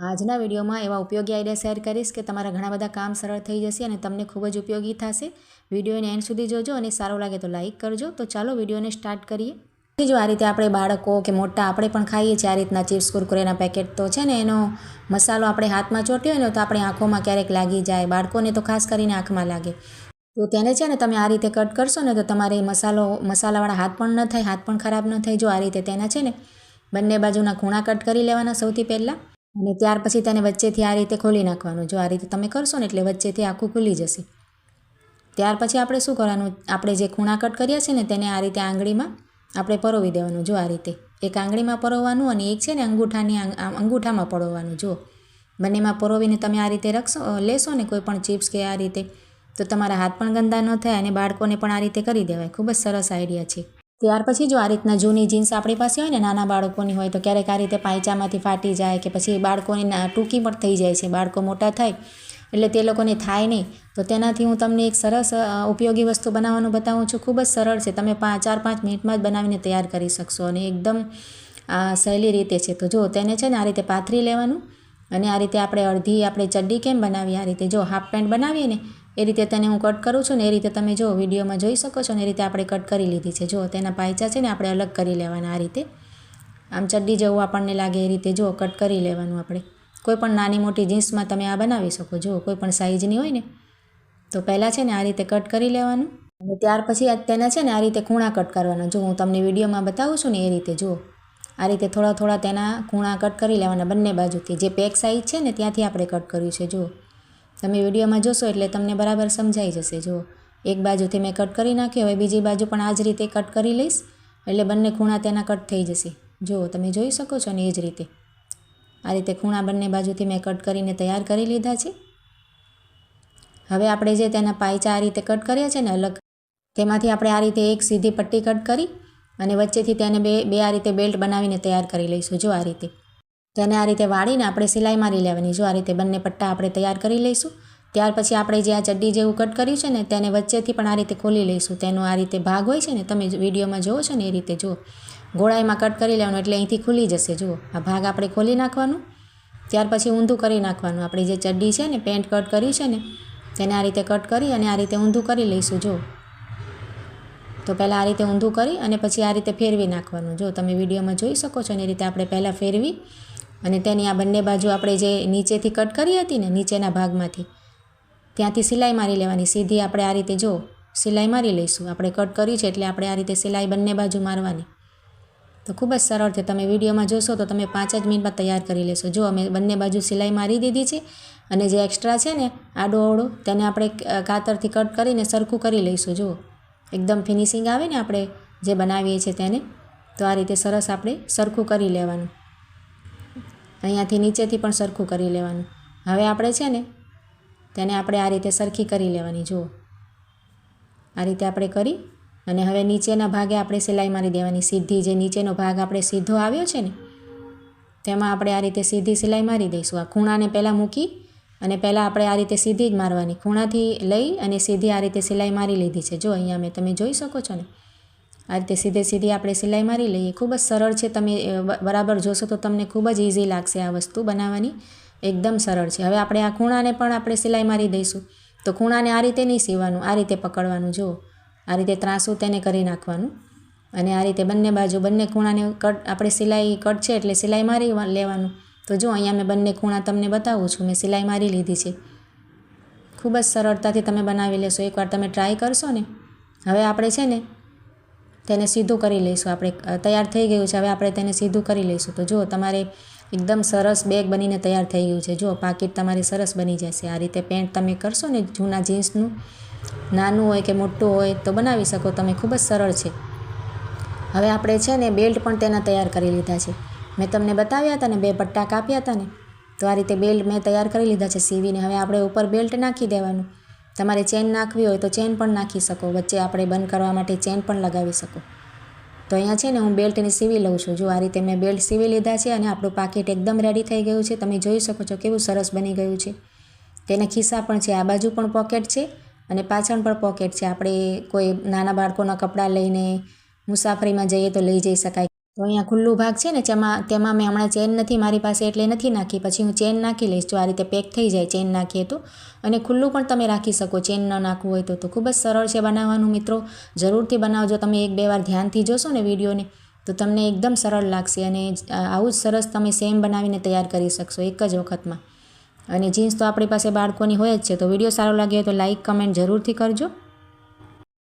આજના વિડીયોમાં એવા ઉપયોગી આઈડિયા શેર કરીશ કે તમારા ઘણા બધા કામ સરળ થઈ જશે અને તમને ખૂબ જ ઉપયોગી થશે. વિડીયોને એન્ડ સુધી જોજો અને સારો લાગે તો લાઇક કરજો. તો ચાલો વિડીયોને સ્ટાર્ટ કરીએ. જો આ રીતે આપણે બાળકો કે મોટા આપણે પણ ખાઈએ છીએ, આ રીતના ચિપ્સ, કુરકુરેના પેકેટ તો છે ને, એનો મસાલો આપણે હાથમાં ચોટ્યો હોય ને, તો આપણી આંખોમાં ક્યારેક લાગી જાય. બાળકોને તો ખાસ કરીને આંખમાં લાગે. તો તેને છે ને તમે આ રીતે કટ કરશો ને, તો તમારે મસાલો, મસાલાવાળા હાથ પણ ન થાય, હાથ પણ ખરાબ ન થાય. જો આ રીતે તેના છે ને, બંને બાજુના ખૂણા કટ કરી લેવાના સૌથી પહેલાં. અને ત્યાર પછી તેને વચ્ચેથી આ રીતે ખોલી નાખવાનું. જો આ રીતે તમે કરશો ને એટલે વચ્ચેથી આખું ખુલી જશે. ત્યાર પછી આપણે શું કરવાનું? આપણે જે ખૂણા કટ કર્યા છે ને તેને આ રીતે આંગળીમાં આપણે પરોવી દેવાનું. જો આ રીતે. એક આંગળીમાં પરોવવાનું અને એક છે ને અંગૂઠાની અંગૂઠામાં પરોવવાનું. જો. બંનેમાં પરોવીને તમે આ રીતે રખશો લેશો ને કોઈ પણ ચિપ્સ કે આ રીતે, તો તમારા હાથ પણ ગંદા ન થાય અને બાળકોને પણ આ રીતે કરી દેવાય. ખૂબ જ સરસ આઈડિયા છે. ત્યાર પછી જો આ રીતના જૂની જીન્સ આપણી પાસે હોય ને, નાના બાળકોની હોય, તો ક્યારેક આ રીતે પાંચામાંથી ફાટી જાય કે પછી બાળકોની ટૂંકી પણ થઈ જાય છે, બાળકો મોટા થાય, એટલે તે લોકોને થાય નહીં. તો તેનાથી હું તમને એક સરસ ઉપયોગી વસ્તુ બનાવવાનું બતાવું છું. ખૂબ જ સરળ છે. તમે પાંચ ચાર, પાંચ મિનિટમાં જ બનાવીને તૈયાર કરી શકશો અને એકદમ સહેલી રીતે છે. તો જો તેને છે ને આ રીતે પાથરી લેવાનું અને આ રીતે આપણે અડધી આપણે ચડ્ડી કેમ બનાવીએ? આ રીતે જો હાફ પેન્ટ બનાવીએ ને એ રીતે તેને હું કટ કરું છું ને એ રીતે તમે જો વિડીયોમાં જોઈ શકો છો ને એ રીતે આપણે કટ કરી લીધી છે. જો તેના પાયચા છે ને આપણે અલગ કરી લેવાના આ રીતે. આમ ચડ્ડી જેવું આપણને લાગે એ રીતે જો કટ કરી લેવાનું આપણે. કોઈ પણ નાની મોટી જીન્સમાં તમે આ બનાવી શકો. જો કોઈ પણ સાઇઝની હોય ને, તો પહેલાં છે ને આ રીતે કટ કરી લેવાનું. અને ત્યાર પછી તેના છે ને આ રીતે ખૂણા કટ કરવાના. જો હું તમને વિડીયોમાં બતાવું છું ને એ રીતે જુઓ આ રીતે થોડા થોડા તેના ખૂણા કટ કરી લેવાના બંને બાજુથી. જે પેક સાઇઝ છે ને ત્યાંથી આપણે કટ કર્યું છે. જુઓ તમે વિડીયોમાં જોશો એટલે તમને બરાબર સમજાઈ જશે. જુઓ, એક બાજુથી મેં કટ કરી નાખ્યો, હવે બીજી બાજુ પણ આ જ રીતે કટ કરી લઈશ, એટલે બંને ખૂણા તેના કટ થઈ જશે. જુઓ, તમે જોઈ શકો છો ને એ જ રીતે. આ રીતે ખૂણા બંને બાજુથી મેં કટ કરીને તૈયાર કરી લીધા છે. હવે આપણે જે તેના પાયચા આ રીતે કટ કર્યા છે ને અલગ, તેમાંથી આપણે આ રીતે એક સીધી પટ્ટી કટ કરી અને વચ્ચેથી તેને બે બે આ રીતે બેલ્ટ બનાવીને તૈયાર કરી લઈશું. જો આ રીતે. તેને આ રીતે વાળીને આપણે સિલાઈ મારી લેવાની. જો આ રીતે બંને પટ્ટા આપણે તૈયાર કરી લઈશું, ત્યાર પછી આપણે જે આ ચડ્ડી જેવું કટ કર્યું છે ને, તેને વચ્ચેથી પણ આ રીતે ખોલી લઈશું. તેનો આ રીતે ભાગ હોય છે ને, તમે વિડીયોમાં જુઓ છો ને, એ રીતે જુઓ. ગોળાઈમાં કટ કરી લેવાનું એટલે અહીંથી ખુલી જશે, જુઓ. આ ભાગ આપણે ખોલી નાખવાનું, ત્યાર પછી ઊંધું કરી નાખવાનું. આપણી જે ચડ્ડી છે ને, પેન્ટ કટ કર્યું છે ને, તેને આ રીતે કટ કરી અને આ રીતે ઊંધું કરી લઈશું જો તો પહેલાં આ રીતે ઊંધું કરી અને પછી આ રીતે ફેરવી નાખવાનું. જો તમે વિડીયોમાં જોઈ શકો છો ને, એ રીતે આપણે પહેલાં ફેરવી અને તેની આ બંને બાજુ આપણે જે નીચેથી કટ કરી હતી ને નીચેના ભાગમાંથી, ત્યાંથી સિલાઈ મારી લેવાની. સીધી આપણે આ રીતે જો સિલાઈ મારી લઈશું. આપણે કટ કરી છે એટલે આપણે આ રીતે સિલાઈ બંને બાજુ મારવાની. તો ખૂબ જ સરળ છે. તમે વિડીયોમાં જોશો તો તમે પાંચ જ મિનિટમાં તૈયાર કરી લેશો. જો અમે બંને બાજુ સિલાઈ મારી દીધી છે અને જે એક્સ્ટ્રા છે ને આડો અવળો, તેને આપણે કાતરથી કટ કરીને સરખું કરી લઈશું. જુઓ એકદમ ફિનિશિંગ આવે ને આપણે જે બનાવીએ છીએ તેને, તો આ રીતે સરસ આપણે સરખું કરી લેવાનું. અહીંયાથી નીચેથી પણ સરખું કરી લેવાનું. હવે આપણે છે ને, તેને આપણે આ રીતે સરખી કરી લેવાની, જુઓ. આ રીતે આપણે કરી અને હવે નીચેના ભાગે આપણે સિલાઈ મારી દેવાની. સીધી જે નીચેનો ભાગ આપણે સીધો આવ્યો છે ને, તેમાં આપણે આ રીતે સીધી સિલાઈ મારી દઈશું. આ ખૂણાને પહેલાં મૂકી અને પહેલાં આપણે આ રીતે સીધી જ મારવાની. ખૂણાથી લઈ અને સીધી આ રીતે સિલાઈ મારી લીધી છે. જો અહીંયા મેં, તમે જોઈ શકો છો ને? આ રીતે સીધે સીધી આપણે સિલાઈ મારી લઈએ. ખૂબ જ સરળ છે. તમે બરાબર જોશો તો તમને ખૂબ જ ઇઝી લાગશે આ વસ્તુ બનાવવાની. એકદમ સરળ છે. હવે આપણે આ ખૂણાને પણ આપણે સિલાઈ મારી દઈશું. તો ખૂણાને આ રીતે નહીં સીવાનું, આ રીતે પકડવાનું. જુઓ, આ રીતે ત્રાસું તેને કરી નાખવાનું. અને આ રીતે બંને બાજુ, બંને ખૂણાને કટ, આપણે સિલાઈ કટ છે એટલે સિલાઈ મારી લેવાનું. તો જો અહીંયા મેં બંને ખૂણા તમને બતાવું છું. મેં સિલાઈ મારી લીધી છે. ખૂબ જ સરળતાથી તમે બનાવી લેશો. એકવાર તમે ટ્રાય કરશો ને. હવે આપણે છે ને તેને સીધું કરી લઈશું. આપણે તૈયાર થઈ ગયું છે. હવે આપણે તેને સીધું કરી લઈશું. તો જુઓ, તમારે એકદમ સરસ બેગ બનીને તૈયાર થઈ ગયું છે. જુઓ, પાકીટ તમારી સરસ બની જશે. આ રીતે પેન્ટ તમે કરશો ને, જૂના જીન્સનું, નાનું હોય કે મોટું હોય, તો બનાવી શકો. તમે ખૂબ જ સરળ છે. હવે આપણે છે ને, બેલ્ટ પણ તેના તૈયાર કરી લીધા છે. મેં તમને બતાવ્યા હતા ને, બે પટ્ટા કાપ્યા હતા ને, તો આ રીતે બેલ્ટ મેં તૈયાર કરી લીધા છે સીવીને. હવે આપણે ઉપર બેલ્ટ નાખી દેવાનું. તમારે ચેન નાખવી હોય તો ચેન પણ નાખી શકો. વચ્ચે આપણે બંધ કરવા માટે ચેન પણ લગાવી શકો. તો અહીંયા છે ને હું બેલ્ટને સીવી લઉં છું. જો આ રીતે મેં બેલ્ટ સીવી લીધા છે અને આપણું પાકીટ એકદમ રેડી થઈ ગયું છે, તમે જોઈ શકો છો કેવું સરસ બની ગયું છે. તેના ખિસ્સા પણ છે, આ બાજુ પણ પોકેટ છે અને પાછળ પણ પોકેટ છે. આપણે કોઈ નાના બાળકોના કપડાં લઈને મુસાફરીમાં જઈએ તો લઈ જઈ શકાય. તો અહીંયા ખુલ્લું ભાગ છે ને જેમાં તેમાં મેં હમણાં ચેન નથી, મારી પાસે એટલે નથી નાખી. પછી હું ચેન નાખી લઈશ, જો આ રીતે પેક થઈ જાય ચેન નાખીએ તો. અને ખુલ્લું પણ તમે રાખી શકો, ચેન ન નાખવું હોય તો તો ખૂબ જ સરળ છે બનાવવાનું મિત્રો. જરૂરથી બનાવજો, તમે એક બે વાર ધ્યાનથી જોશો ને વિડીયોને, તો તમને એકદમ સરળ લાગશે. અને આવું જ સરસ તમે સેમ બનાવીને તૈયાર કરી શકશો એક જ વખતમાં. અને જીન્સ તો આપણી પાસે બાળકોની હોય જ છે, તો વીડિયો સારો લાગ્યો હોય તો લાઇક કમેન્ટ જરૂરથી કરજો.